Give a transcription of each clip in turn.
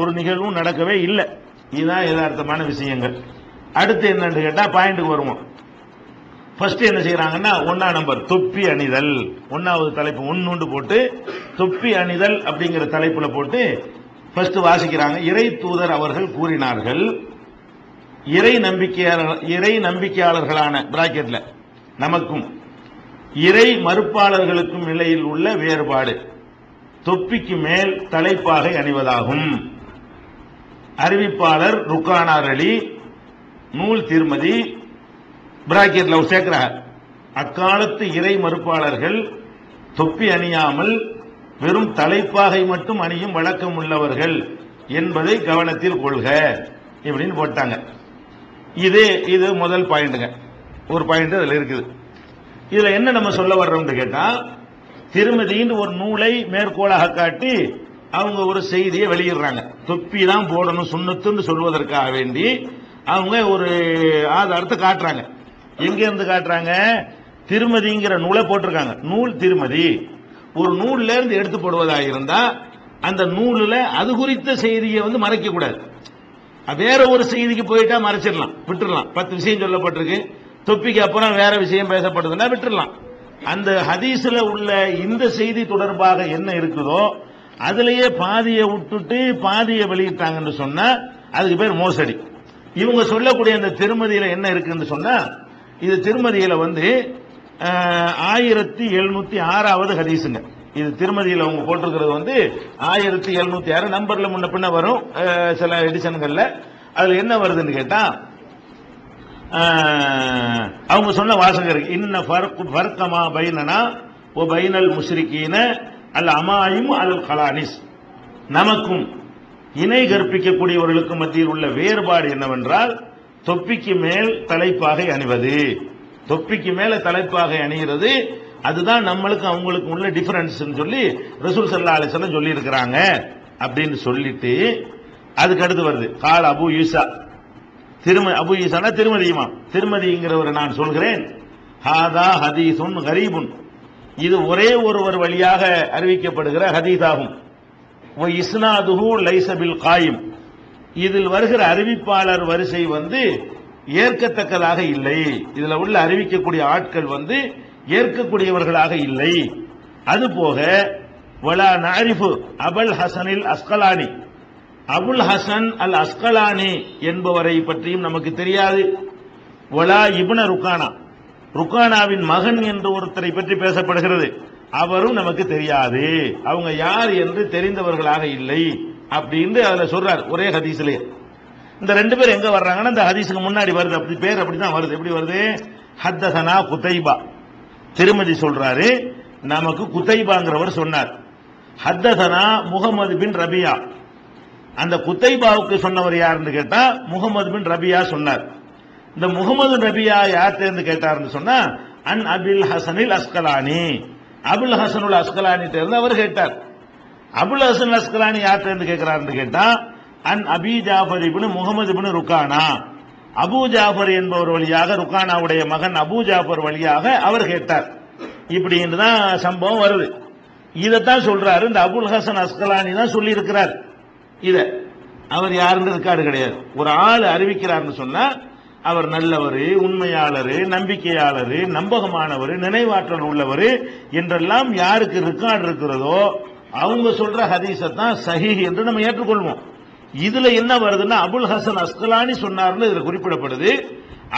ஒரு நிகழ்வும் நடக்கவே இல்லை. இதுதான் யதார்த்தமான விஷயங்கள். அடுத்து என்னன்னு கேட்டால் பாயிண்ட்டுக்கு வருவோம். ஃபர்ஸ்ட் என்ன செய்யறாங்கன்னா ஒன்னா நம்பர் தொப்பி அணிதல். ஒன்னாவது தலைப்பு ஒன்று போட்டு தொப்பி அணிதல் அப்படிங்கிற தலைப்புல போட்டு ஃபர்ஸ்ட் வாசிக்கிறாங்க. இறை தூதர் அவர்கள் கூறினார்கள். இறை நம்பிக்கையாளர் இறை நம்பிக்கையாளர்களான பிராக்கெட்ல நமக்கும் இறை மறுப்பாளர்களுக்கும் நிலையில் உள்ள வேறுபாடு தொப்பிக்கு மேல் தலைப்பாகை அணிவதாகும். அறிவிப்பாளர் ருக்கானார் அலி நூல் திருமதி பிராக்கெட்ல சேர்க்கிறார். அக்காலத்து இறை மறுப்பாளர்கள் தொப்பி அணியாமல் வெறும் தலைப்பாகை மட்டும் அணியும் வழக்கம் உள்ளவர்கள் என்பதை கவனத்தில் கொள்க இப்படின்னு போட்டாங்க. இது இது முதல் பாயிண்ட்டுங்க. ஒரு பாயிண்ட் அதில் இருக்குது. இதுல என்ன நம்ம சொல்ல வர்றோம்னு கேட்டால் திருமதின்னு ஒரு நூலை மேற்கோளாக காட்டி அவங்க ஒரு செய்தியை வெளியிடுறாங்க. தொப்பி தான் போடணும் சுண்ணத்துன்னு சொல்வதற்காக வேண்டி அவங்க ஒரு ஆதாரத்தை காட்டுறாங்க. எங்க இருந்து காட்டுறாங்க? திருமதிங்கிற நூலை போட்டிருக்காங்க. நூல் திருமதி. ஒரு நூல்ல இருந்து எடுத்து போடுவதாக இருந்தா அந்த நூலில் அது குறித்த செய்தியை வந்து மறைக்க கூடாது வேற ஒரு செய்திக்கு போயிட்டா மறைச்சிடலாம். விட்டுடலாம். பத்து விஷயம் சொல்லப்பட்டிருக்கு. தொப்பிக்கு அப்புறம் வேற விஷயம் பேசப்படுதுன்னா விட்டுடலாம். அந்த ஹதீஸ்ல உள்ள இந்த செய்தி தொடர்பாக என்ன இருக்குதோ அதுலயே பாதியை விட்டுட்டு பாதியை வெளியிட்டாங்கன்னு சொன்னா அதுக்கு பேர் மோசடி. இவங்க சொல்லக்கூடிய அந்த திருமதியில என்ன இருக்குன்னு சொன்னா இது திருமதியில வந்து ஆயிரத்தி எழுநூத்தி ஆறாவது ஹதீஸுங்க. இது திருமதியில் அவங்க போட்டிருக்கிறது வந்து ஆயிரத்தி எழுநூத்தி ஆறு நம்பர்ல முன்ன பின்ன வரும் சில எடிஷன்கள்ல அதுல என்ன வருதுன்னு கேட்டா அவங்க சொன்ன வாசகம் இருக்கு. இன்ன ஃபர்க் பைனனா ஓ பைனல் முஷ்ரிக்கீன அல் அமாயும் அல் ஹலானிஸ் நமக்கும் இணை கற்பிக்கக்கூடியவர்களுக்கு மத்தியில் உள்ள வேறுபாடு என்னவென்றால் தொப்பிக்கு மேல் தலைப்பாகை அணிவது. தொப்பிக்கு மேல தலைப்பாகை அணிகிறது. அதுதான் நம்மளுக்கு அவங்களுக்கு உள்ள டிஃபரன்ஸ் சொல்லி ரசூல் சல்லா அலிசல்லாம் சொல்லி இருக்கிறாங்க அப்படின்னு சொல்லிட்டு அதுக்கு அடுத்து வருது. கால் அபு ஈசா. திரும அபு ஈசானா திருமதியுமா திருமதிங்கிறவர் நான் சொல்கிறேன். ஹாதா ஹதீசுன் ஹரீபுன் இது ஒரே ஒருவர் வழியாக அறிவிக்கப்படுகிற ஹதீஸாகும். இஸ்னாதுஹு லைசபில் காயும். இதில் வருகிற அறிவிப்பாளர் வரிசை வந்து ஏற்கத்தக்கதாக இல்லை. இதில் உள்ள அறிவிக்கக்கூடிய ஆட்கள் வந்து ஏற்கக்கூடியவர்களாக இல்லை. அதுபோக வலா நாரிஃபு அபல் ஹசனில் அஸ்கலானி. அபுல் ஹசன் அல் அஸ்கலானி என்பவரை பற்றியும் நமக்கு தெரியாது. வலா இபுன ருக்கானா. ருக்கானாவின் மகன் என்று ஒருத்தரை பற்றி பேசப்படுகிறது. அவரும் நமக்கு தெரியாது. அவங்க யார் என்று தெரிந்தவர்களாக இல்லை அப்படின்னு அதுல சொல்றார் ஒரே ஹதீஸ்லயே இந்த ரெண்டு பேர் எங்க வர்றாங்கன்னா இந்த ஹதீஸுக்கு முன்னாடி வருது. அப்படி பேர் அப்படிதான் வருது. எப்படி வருது? ஹத்தசனா குத்தைபா திருமதி சொல்றாரு நமக்கு குத்தைபாங்கிறவர் சொன்னார். ஹத்தசனா முகமது பின் ரபியா. அந்த குத்தைபாவுக்கு சொன்னவர் யாருன்னு கேட்டா முகமது பின் ரபியா சொன்னார். இந்த முகமது நபியா யார் தேர்ந்து கேட்டாருன்னு சொன்னா அன் அபில் ஹசனில் அஸ்கலானி. அபுல் ஹசனுல் அஸ்கலானி தேர்ந்து அவர் கேட்டார். அபுல் ஹசன் அஸ்கலானி யார் தேர்ந்து கேட்கிறார்னு கேட்டா an Abi Jafar Ibn Muhammad Ibn Rukana. Abu Jafar என்பவர் வழியாக ருக்கானாவுடைய மகன் அபு ஜாஃபர் வழியாக அவர் கேட்டார். இப்படின்னு தான் சம்பவம் வருது. இதைத்தான் சொல்றாரு இந்த அபுல் ஹசன் அஸ்கலானி தான் சொல்லி இருக்கிறார் இத அவர் யாருன்னு ரெக்கார்டு கிடையாது. ஒரு ஆள் அறிவிக்கிறார்னு சொன்னா அவர் நல்லவர் உண்மையாளர் நம்பிக்கையாளர் நம்பகமானவர் நினைவாற்றல் உள்ளவர் என்றெல்லாம் யாருக்கு ரெக்கார்டு இருக்கிறதோ அவங்க சொல்ற ஹதீஸை தான் சஹி என்று நம்ம ஏற்றுக்கொள்வோம். இதுல என்ன வருதுன்னா அபுல் ஹசன் அஸ்கலானி சொன்னார்னு இதுல குறிப்பிடப்படுது.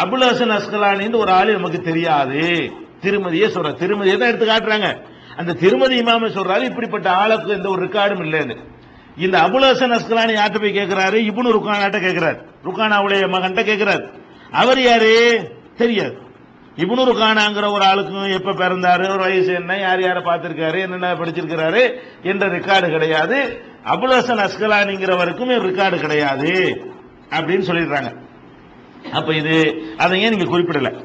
அபுல் ஹசன் அஸ்கலானின்னு ஒரு ஆளு நமக்கு தெரியாது. திருமதியே சொல்ற திருமதியை தான் எடுத்து காட்டுறாங்க. அந்த திருமதி இமாம சொல்றாரு இப்படிப்பட்ட ஆளுக்கு எந்த ஒரு ரெக்கார்டும் இல்லைன்னு. இந்த அபுல் ஹசன் அஸ்கலானி யார்கிட்ட போய் கேட்கிறாரு இப்னு ருக்கானாட்ட கேட்கிறார் ருக்கானாவுடைய மகன்கிட்ட கேட்கிறார் அவர் யாரு? தெரியாது. இபுனூர் காணாங்கிற ஒரு ஆளுக்கும் எப்ப பிறந்தாரு? ஒரு வயசு என்ன? யார் யாரை பார்த்திருக்காரு? என்னென்ன படிச்சிருக்கிறாரு? என்ற ரெக்கார்டு கிடையாது. அபுல் ஹசன் அஸ்கலானிங்கிறவருக்கும் ரெக்கார்டு கிடையாது. அப்படின்னு சொல்லிடுறாங்க. அப்ப இது அதை ஏன் நீங்க குறிப்பிடல?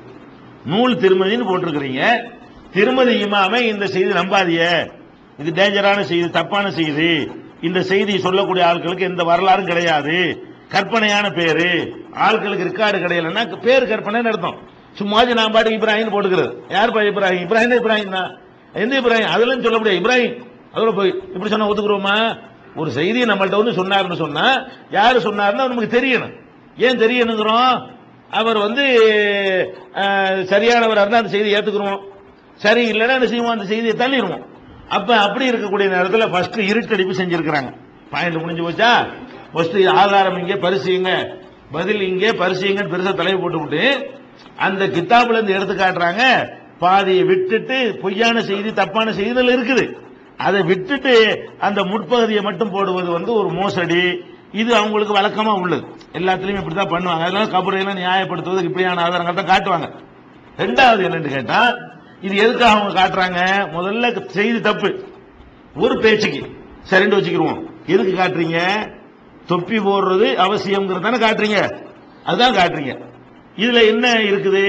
நூல் திருமதின்னு போட்டிருக்கிறீங்க. திருமதி இமாமே இந்த செய்தி நம்பாதிய இது டேஞ்சரான செய்தி தப்பான செய்தி. இந்த செய்தி சொல்லக்கூடிய ஆட்களுக்கு எந்த வரலாறும் கிடையாது. கற்பனையான பேரு. ஆட்களுக்கு ரெக்கார்டு கிடையலன்னா பேர் கற்பனைன்னு அர்த்தம். சும்மா நான் பாட்டுக்கு இப்ராஹிம் போட்டுக்கிறது. யார் பா இப்ராஹிம்? இப்ராஹிம் இப்ராஹிம் தான். எந்த இப்ராஹிம்? அதெல்லாம் சொல்ல முடியாது. இப்ராஹிம். அதோட போய் இப்படி சொன்னா ஒத்துக்குறோமா? ஒரு செய்தியை நம்மள்ட்ட வந்து சொன்னாருன்னு சொன்னா யாரு சொன்னார்னா நமக்கு தெரியணும். ஏன் தெரியணுங்கிறோம்? அவர் வந்து சரியானவராக இருந்தால் அந்த செய்தியை ஏத்துக்கிறோம். சரி இல்லைன்னா அந்த செய்வோம் அந்த செய்தியை தள்ளிடுவோம். அப்போ அப்படி இருக்கக்கூடிய நேரத்தில் ஃபர்ஸ்ட் இருட்டடிப்பு செஞ்சிருக்கிறாங்க. பாயிண்ட் முடிஞ்சு போச்சா? ஃபர்ஸ்ட் ஆதாரம் இங்கே பரிசுங்க பதில் இங்கே பரிசுங்கன்னு பெருசா தலையை போட்டு விட்டு அந்த கித்தாபுல இருந்து எடுத்து காட்டுறாங்க பாதியை விட்டுட்டு பொய்யான செய்தி தப்பான செய்திகள் இருக்குது. அதை விட்டுட்டு அந்த முற்பகுதியை மட்டும் போடுவது வந்து ஒரு மோசடி. இது அவங்களுக்கு வழக்கமா உள்ளது. எல்லாத்துலயும் இப்படித்தான் பண்ணுவாங்க. அதனால கபரையெல்லாம் நியாயப்படுத்துவதற்கு இப்படியான ஆதாரங்கள் தான் காட்டுவாங்க. ரெண்டாவது என்னன்னு கேட்டா இது எதுக்காக அவங்க காட்டுறாங்க? முதல்ல செய்தி தப்பு. ஒரு பேச்சுக்கு. சரிண்டு வச்சுக்கிருவோம். எதுக்கு காட்டுறீங்க? தொப்பி போடுறது அவசியம்ங்கிறது தானே காட்டுறீங்க. அதுதான் காட்டுறீங்க. இதுல என்ன இருக்குது?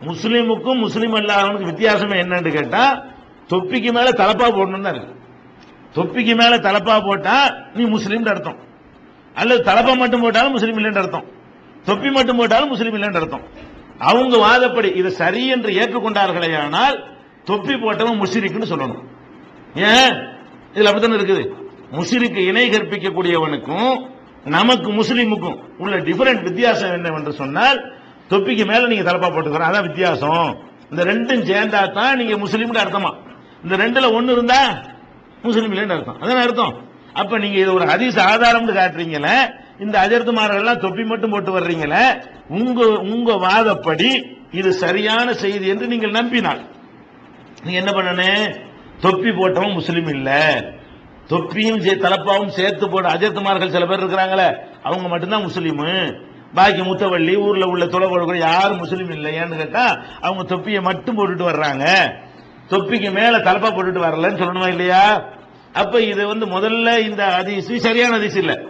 முஸ்லீமுக்கும் முஸ்லீம் அல்லாதவனுக்கு வித்தியாசமே என்னன்னு கேட்டா தொப்பிக்கு மேல தலப்பா போடணும்னு இருக்கு. தொப்பிக்கு மேல தலப்பா போட்டா நீ முஸ்லீம் அர்த்தம். அல்லது தலப்பா மட்டும் போட்டாலும் முஸ்லீம் இல்லைன்னு அர்த்தம். தொப்பி மட்டும் போட்டாலும் முஸ்லீம் இல்லைன்னு அர்த்தம். அவங்க வாதப்படி இதை சரி என்று ஏற்றுக்கொண்டார்களே ஆனால் தொப்பி போட்டவன் முஸ்லிக்குன்னு சொல்லணும். ஏன்? இதுல அப்படித்தானே இருக்குது? முஸ்லிக்கு இணை கற்பிக்கக்கூடியவனுக்கும் நமக்கு முஸ்லீமுக்கும் உள்ள டிஃபரெண்ட் வித்தியாசம் என்னவென்று சொன்னால் தொப்பிக்கு மேல நீங்க தலப்பா போட்டுக்கிறோம் அதான் வித்தியாசம். இந்த ரெண்டும் சேர்ந்தா தான் நீங்க முஸ்லீம்னு அர்த்தமா? இந்த ரெண்டுல ஒன்னு இருந்தா முஸ்லீம் இல்லைன்னு அர்த்தம். அதான் அர்த்தம்? அப்ப நீங்க இது ஒரு ஹதீஸ் ஆதாரம்னு காட்டுறீங்களே இந்த அஜர்த்துமாரெல்லாம் தொப்பி மட்டும் போட்டு வர்றீங்களே உங்க உங்க வாதப்படி இது சரியான செய்தி என்று நீங்கள் நம்பினால். நீங்க என்ன பண்ணனே தொப்பி போட்டவன் முஸ்லீம் இல்லை. தொப்பியும் சே- தலப்பாவும் சேர்த்து போட அஜர்த்துமார்கள் சில பேர் இருக்கிறாங்களே அவங்க மட்டும்தான் முஸ்லீமு. பாக்கி முத்தவள்ளி ஊர்ல உள்ள தொலைவர்கள் யாரும் முஸ்லீம் இல்லை ஏன்னு கேட்டா அவங்க தொப்பியை மட்டும் போட்டுட்டு வர்றாங்க. தொப்பிக்கு மேல தலப்பா போட்டுட்டு வரலன்னு சொல்லணுமா இல்லையா? அப்ப இது வந்து முதல்ல இந்த அதிசி சரியான அதிசி இல்ல.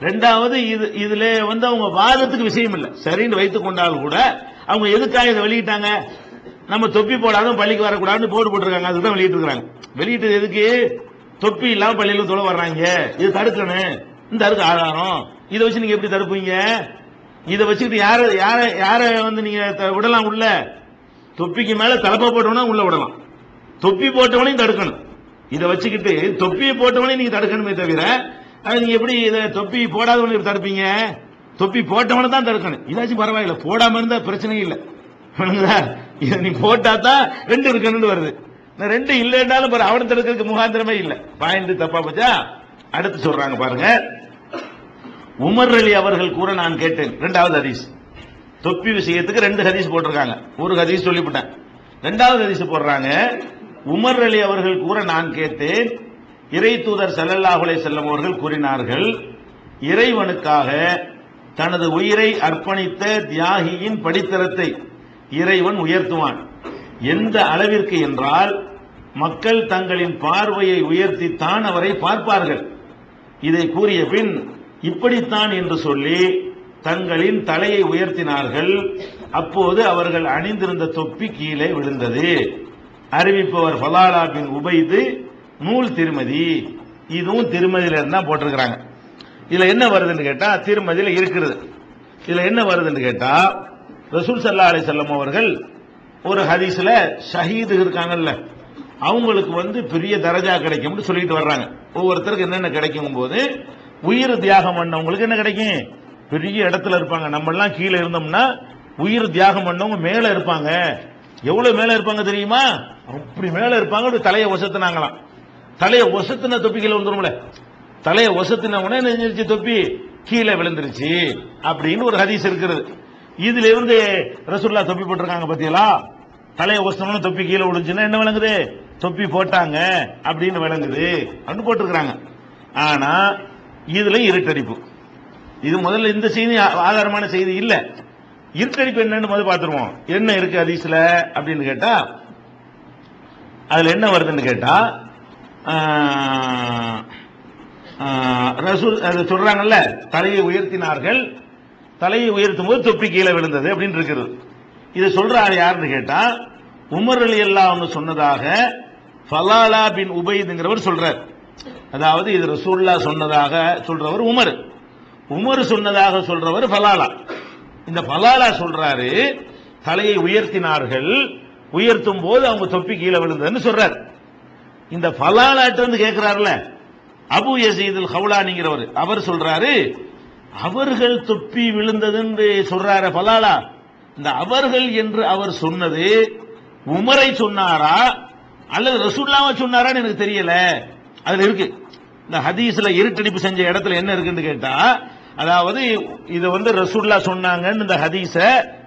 ரெண்டாவது இது இதுல வந்து அவங்க வாதத்துக்கு விஷயம் இல்ல. சரின்னு வைத்துக் கொண்டாலும் கூட அவங்க எதுக்காக இதை வெளியிட்டாங்க? நம்ம தொப்பி போடாத பள்ளிக்கு வரக்கூடாதுன்னு போர்டு போட்டிருக்காங்க. அதுதான் வெளியிட்டு இருக்காங்க வெளியிட்டது எதுக்கு? தொப்பி இல்லாம பள்ளியில தொலை வர்றாங்க. இது தடுக்கணும் இந்த அதுக்கு ஆதாரம். இதை வச்சு நீங்க எப்படி தடுப்பீங்க? இதை வச்சுக்கிட்டு யார யார யார வந்து நீங்க த- விடலாம் உள்ள? தொப்பிக்கு மேல தலப்பை போட்டவனா உள்ள விடலாம். தொப்பி போட்டவனையும் தடுக்கணும். இதை வச்சுக்கிட்டு தொப்பியை போட்டவனையும் நீங்க தடுக்கணுமே தவிர நீங்க எப்படி இதை தொப்பி போடாதவனை தடுப்பீங்க? தொப்பி போட்டவனை தான் தடுக்கணும். இதாச்சும் பரவாயில்ல. போடாம இருந்தா பிரச்சனை இல்லை. இதை நீ போட்டா தான் ரெண்டு இருக்கணும்னு வருது. ரெண்டு இல்லைன்னாலும் பாரு அவனை தடுக்கிறதுக்கு முகாந்திரமே இல்லை. பாயிண்ட் தப்பா போச்சா? அடுத்து சொல்றாங்க பாருங்க. உமர் அலி அவர்கள் கூட நான் கேட்டேன். ரெண்டாவது ஹதீஸ். தொப்பி விஷயத்துக்கு ரெண்டு ஹதீஸ் போட்டிருக்காங்க. ஒரு ஹதீஸ் சொல்லிவிட்டேன். ரெண்டாவது ஹதீஸ் போடுறாங்க. உமர் அலி அவர்கள் கூற நான் கேட்டேன். இறை தூதர் ஸல்லல்லாஹு செல்லம் அவர்கள் கூறினார்கள் இறைவனுக்காக தனது உயிரை அர்ப்பணித்த தியாகியின் படித்தரத்தை இறைவன் உயர்த்துவான். எந்த அளவிற்கு என்றால் மக்கள் தங்களின் பார்வையை உயர்த்தித்தான் அவரை பார்ப்பார்கள். இதை கூறிய பின் இப்படித்தான் என்று சொல்லி தங்களின் தலையை உயர்த்தினார்கள். அப்போது அவர்கள் அணிந்திருந்த தொப்பி கீழே விழுந்தது. அறிவிப்பவர் ஃபலாலா பின் உபைது நூல் திருமதி. இதுவும் திருமதியில இருந்தா போட்டிருக்கிறாங்க. இதுல என்ன வருதுன்னு கேட்டா திருமதியில இருக்கிறது. இதுல என்ன வருதுன்னு கேட்டா ரசூல் சல்லா அலி செல்லம் அவர்கள் ஒரு ஹதீஸ்ல ஷஹீது இருக்காங்கல்ல அவங்களுக்கு வந்து பெரிய தரஜா கிடைக்கும்னு சொல்லிட்டு வர்றாங்க. ஒவ்வொருத்தருக்கு என்னென்ன கிடைக்கும் போது உயிர் தியாகம் பண்ணவங்களுக்கு என்ன கிடைக்கும்? பெரிய இடத்துல இருப்பாங்க. நம்மெல்லாம் கீழே இருந்தோம்னா உயிர் தியாகம் பண்ணவங்க மேல இருப்பாங்க. எவ்வளவு மேல இருப்பாங்க தெரியுமா? அப்படி மேல இருப்பாங்க அப்படி தலையை ஒசத்துனாங்களாம். தலையை ஒசத்துன தொப்பி கீழே வந்துரும்ல தலையை ஒசத்துன உடனே நெஞ்சிருச்சு தொப்பி கீழே விழுந்துருச்சு. அப்படின்னு ஒரு ஹதீஸ் இருக்கிறது. இதுல இருந்து ரசூல்லா தொப்பி போட்டிருக்காங்க பாத்தீங்களா? தலையை ஒசத்தணும் தொப்பி கீழே விழுந்துச்சுன்னா என்ன விளங்குது? தொப்பி போட்டாங்க அப்படின்னு விளங்குது. அப்படின்னு போட்டிருக்கிறாங்க. ஆனா இதுல இருட்டடிப்பு. இது முதல்ல இந்த செய்தி ஆதாரமான செய்தி இல்ல. இருட்டடிப்பு என்னன்னு முதல்ல பார்த்துருவோம் என்ன இருக்கு அதிசல அப்படின்னு கேட்டா அதுல என்ன வருதுன்னு கேட்டா ஆஹ், ரசூல் சொல்றாங்கல்ல தலையை உயர்த்தினார்கள் தலையை உயர்த்தும் போது தொப்பி கீழே விழுந்தது அப்படின்னு இருக்கிறது. இதை சொல்றாரு யாருன்னு கேட்டா உமர் அலி அல்லாஹ்னு சொன்னதாக ஃபலாலா பின் உபைதுங்கிறவர் சொல்றார். அதாவது இது ரசூல்லா சொன்னதாக சொல்றவர் உமர். உமர் சொன்னதாக சொல்றவர் ஃபலாலா. இந்த ஃபலாலா சொல்றாரு தலையை உயர்த்தினார்கள் உயர்த்தும் போது அவங்க தொப்பி கீழே விழுந்ததுன்னு சொல்றாரு. இந்த ஃபலாலாட்டு வந்து கேட்கிறாருல அபு யசீதுல் ஹவுலானிங்கிறவர் அவர் சொல்றாரு அவர்கள் தொப்பி விழுந்ததுன்னு சொல்றாரு பலாலா. இந்த அவர்கள் என்று அவர் சொன்னது உமரை சொன்னாரா? அல்லது ரசூல்லாவை சொன்னாரான்னு எனக்கு தெரியல. அதுல இருக்கு. இந்த ஹதீஸ்ல இருட்டடிப்பு செஞ்ச இடத்துல என்ன இருக்குன்னு கேட்டா அதாவது இதை வந்து ரசூல்லா சொன்னாங்கன்னு இந்த ஹதீஸை